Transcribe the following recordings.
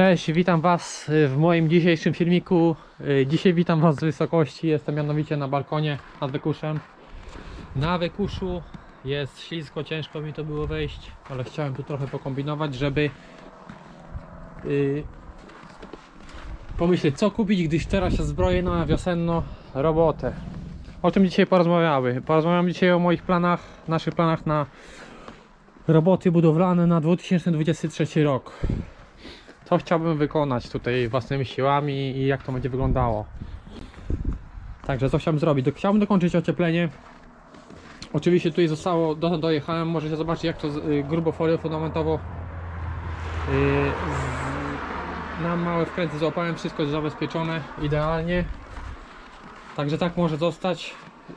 Cześć, witam Was y, w moim dzisiejszym filmiku. Y, Dzisiaj witam Was z wysokości. Jestem mianowicie na balkonie nad wykuszem. Na wykuszu jest ślisko, ciężko mi to było wejść, ale chciałem tu trochę pokombinować, żeby y, pomyśleć co kupić, gdyż teraz się zbroję na wiosenną robotę. O czym dzisiaj porozmawiamy? Porozmawiam dzisiaj o moich planach, naszych planach na roboty budowlane na 2023 rok co chciałbym wykonać tutaj własnymi siłami i jak to będzie wyglądało. Także co chciałbym zrobić? Chciałbym dokończyć ocieplenie. Oczywiście tutaj zostało, do, dojechałem, możecie zobaczyć jak to y, grubo folią fundamentowo y, z, na małe wkręty złapałem, wszystko jest zabezpieczone idealnie. Także tak może zostać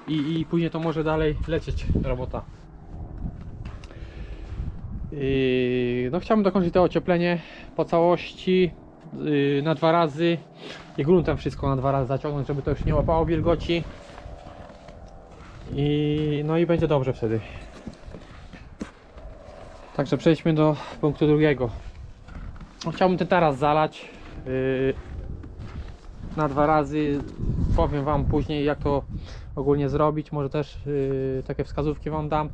i, i później to może dalej lecieć robota. No chciałbym dokończyć to ocieplenie po całości yy, na dwa razy i gruntem wszystko na dwa razy zaciągnąć, żeby to już nie łapało wilgoci i no i będzie dobrze wtedy. Także przejdźmy do punktu drugiego. No, chciałbym ten taras zalać yy, na dwa razy. Powiem Wam później jak to ogólnie zrobić. Może też yy, takie wskazówki Wam dam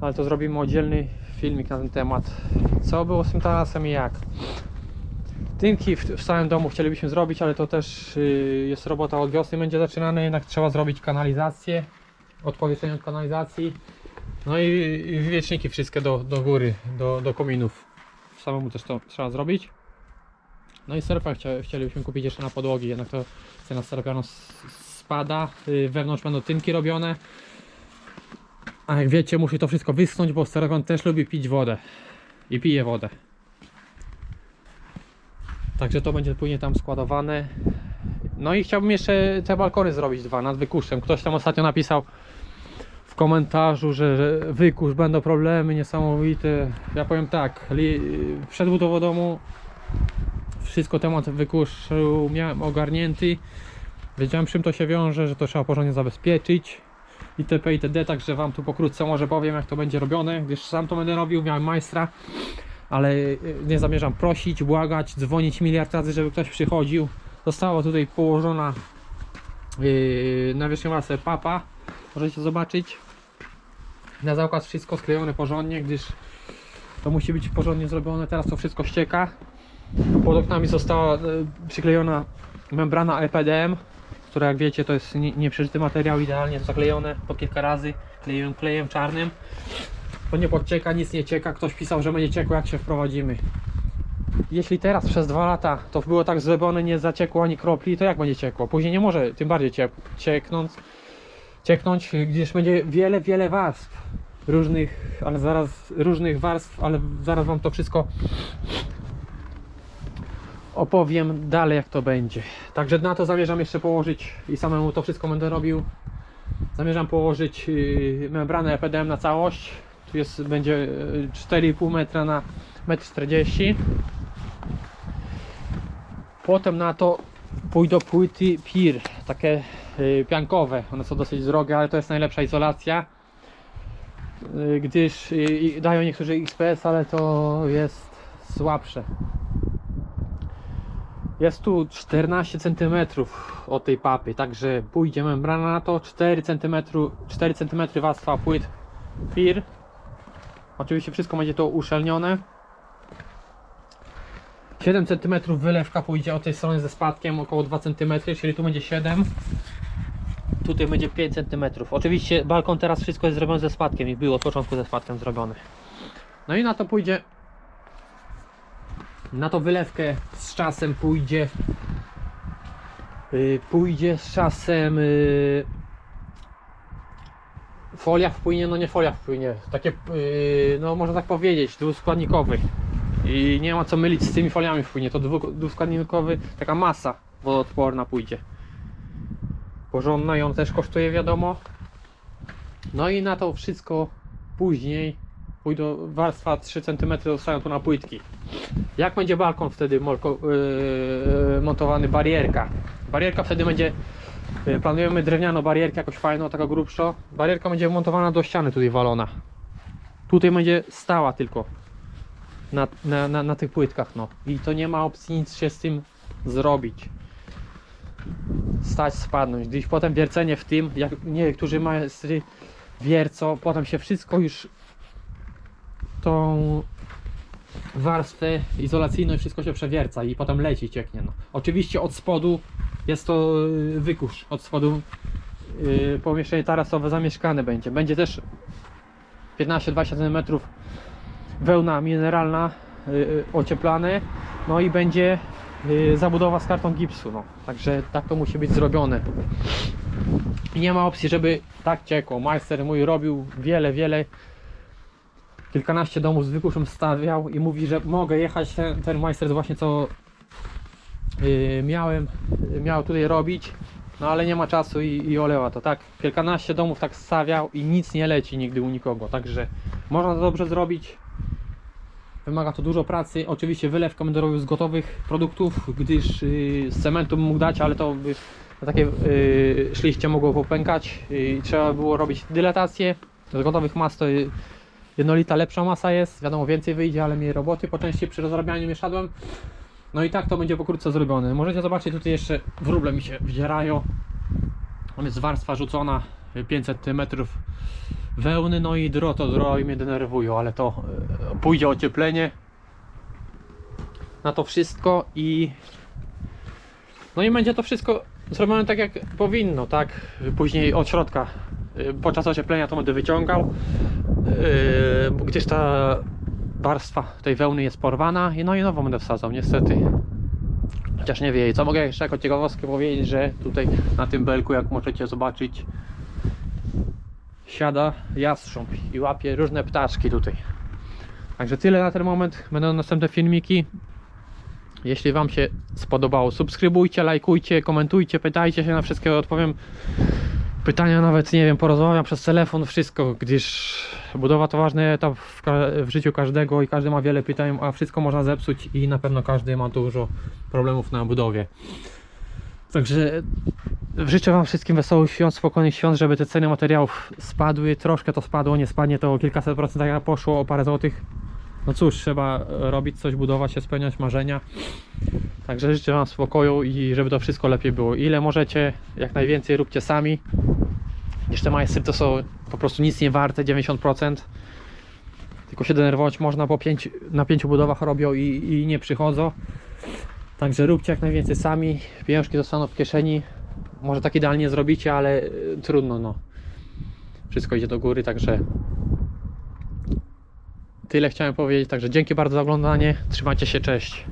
ale to zrobimy oddzielny filmik na ten temat. Co było z tym tarasem i jak. Tynki w, w całym domu chcielibyśmy zrobić, ale to też y, jest robota od wiosny będzie zaczynana, jednak trzeba zrobić kanalizację, odpowietrzenie od kanalizacji. No i, i wieczniki wszystkie do, do góry, do, do kominów. Samemu też to trzeba zrobić. No i serpa chcielibyśmy kupić jeszcze na podłogi, jednak to cena serpianu s- spada. Y, wewnątrz będą tynki robione. A jak wiecie, musi to wszystko wyschnąć, bo sterogon też lubi pić wodę. I pije wodę. Także to będzie później tam składowane. No i chciałbym jeszcze te balkony zrobić dwa nad wykuszem. Ktoś tam ostatnio napisał w komentarzu, że, że wykusz będą problemy niesamowite. Ja powiem tak, li, przed budową domu wszystko temat wykuszu miałem ogarnięty. Wiedziałem czym to się wiąże, że to trzeba porządnie zabezpieczyć itp. itd. Także Wam tu pokrótce może powiem jak to będzie robione, gdyż sam to będę robił, miałem majstra, ale y, nie zamierzam prosić, błagać, dzwonić miliard razy, żeby ktoś przychodził. Została tutaj położona yy, na wierzchnią masę papa, możecie zobaczyć. Na zakład wszystko sklejone porządnie, gdyż to musi być porządnie zrobione. Teraz to wszystko ścieka. Pod oknami została y, przyklejona membrana EPDM, która jak wiecie to jest nie- nieprzeżyty materiał, idealnie zaklejone po kilka razy klejem, klejem czarnym. To nie podcieka, nic nie cieka. Ktoś pisał, że będzie ciekło jak się wprowadzimy. Jeśli teraz przez dwa lata to było tak zrobione, nie zaciekło ani kropli, to jak będzie ciekło? Później nie może tym bardziej cieknąć, cieknąć, gdyż będzie wiele, wiele warstw różnych, ale zaraz różnych warstw, ale zaraz wam to wszystko opowiem dalej jak to będzie. Także na to zamierzam jeszcze położyć i samemu to wszystko będę robił. Zamierzam położyć yy, membranę EPDM na całość. Tu jest, będzie yy, 4,5 metra na 1,40 m. Potem na to pójdą płyty PIR, takie yy, piankowe. One są dosyć drogie, ale to jest najlepsza izolacja. Gdyż dają niektórzy XPS, ale to jest słabsze. Jest tu 14 cm od tej papy, także pójdzie membrana na to 4 cm, 4 cm warstwa płyt PIR. Oczywiście wszystko będzie to uszelnione. 7 cm wylewka pójdzie od tej strony ze spadkiem około 2 cm, czyli tu będzie 7. Tutaj będzie 5 cm. Oczywiście balkon teraz wszystko jest zrobione ze spadkiem i było od początku ze spadkiem zrobione. No i na to pójdzie na to wylewkę z czasem pójdzie. Yy, pójdzie z czasem yy, folia wpłynie, no nie folia wpłynie. Takie, yy, no można tak powiedzieć dwuskładnikowy. I nie ma co mylić z tymi foliami wpłynie. To dwu, dwuskładnikowy, taka masa wodoodporna pójdzie. Porządna i on też kosztuje wiadomo. No i na to wszystko później pójdą warstwa 3 cm zostają tu na płytki jak będzie balkon wtedy molko, yy, montowany barierka? Barierka wtedy będzie, yy, planujemy drewnianą barierkę jakoś fajną, taka grubsza. Barierka będzie montowana do ściany tutaj walona. Tutaj będzie stała tylko. na, na, na, na tych płytkach, no. I to nie ma opcji nic się z tym zrobić. Stać, spadnąć. Gdyś potem wiercenie w tym, jak niektórzy majstry wiercą, potem się wszystko już tą warstwę izolacyjną i wszystko się przewierca i potem leci, cieknie. No. Oczywiście od spodu jest to y, wykurz, od spodu y, pomieszczenie tarasowe zamieszkane będzie. Będzie też 15-20 cm wełna mineralna y, y, ocieplane, no i będzie y, zabudowa z kartą gipsu, no. Także tak to musi być zrobione. Nie ma opcji, żeby tak ciekło. Majster mój robił wiele, wiele kilkanaście domów z wykuszem stawiał i mówi, że mogę jechać ten, ten majster właśnie co yy, miałem, miał tutaj robić, no ale nie ma czasu i, i olewa to, tak? Kilkanaście domów tak stawiał i nic nie leci nigdy u nikogo, także można to dobrze zrobić. Wymaga to dużo pracy. Oczywiście wylew będę z gotowych produktów, gdyż yy, z cementu mógł dać, ale to by takie yy, szliście mogło popękać. Yy, trzeba było robić dylatację. Z gotowych mas to yy, jednolita lepsza masa jest, wiadomo więcej wyjdzie, ale mniej roboty po części przy rozrabianiu mieszadłem. No i tak to będzie pokrótce zrobione. Możecie zobaczyć tutaj jeszcze wróble mi się wdzierają. Tam jest warstwa rzucona 500 metrów wełny, no i dro to dro i mnie denerwują, ale to e, pójdzie ocieplenie na to wszystko i no i będzie to wszystko zrobione tak jak powinno, tak? Później od środka podczas ocieplenia to będę wyciągał. Bo gdzieś ta warstwa tej wełny jest porwana i no i nową będę wsadzał niestety. Chociaż nie wie co mogę jeszcze jako ciekawostkę powiedzieć, że tutaj na tym belku jak możecie zobaczyć siada jastrząb i łapie różne ptaszki tutaj. Także tyle na ten moment. Będą następne filmiki. Jeśli Wam się spodobało, subskrybujcie, lajkujcie, komentujcie, pytajcie się na wszystkie, odpowiem pytania nawet, nie wiem, porozmawiam przez telefon, wszystko, gdyż budowa to ważny etap w, w życiu każdego i każdy ma wiele pytań, a wszystko można zepsuć i na pewno każdy ma dużo problemów na budowie. Także życzę Wam wszystkim wesołych świąt, spokojnych świąt, żeby te ceny materiałów spadły, troszkę to spadło, nie spadnie to o kilkaset procent, jak poszło o parę złotych. No cóż, trzeba robić coś, budować się, spełniać marzenia. Także życzę Wam spokoju i żeby to wszystko lepiej było. Ile możecie, jak najwięcej róbcie sami. Jeszcze majstry to są po prostu nic nie warte, 90%. Tylko się denerwować można, bo pięć, na pięciu budowach robią i, i nie przychodzą. Także róbcie jak najwięcej sami. Pieniążki zostaną w kieszeni. Może tak idealnie zrobicie, ale y, trudno no. Wszystko idzie do góry, także tyle chciałem powiedzieć. Także dzięki bardzo za oglądanie. Trzymajcie się, cześć.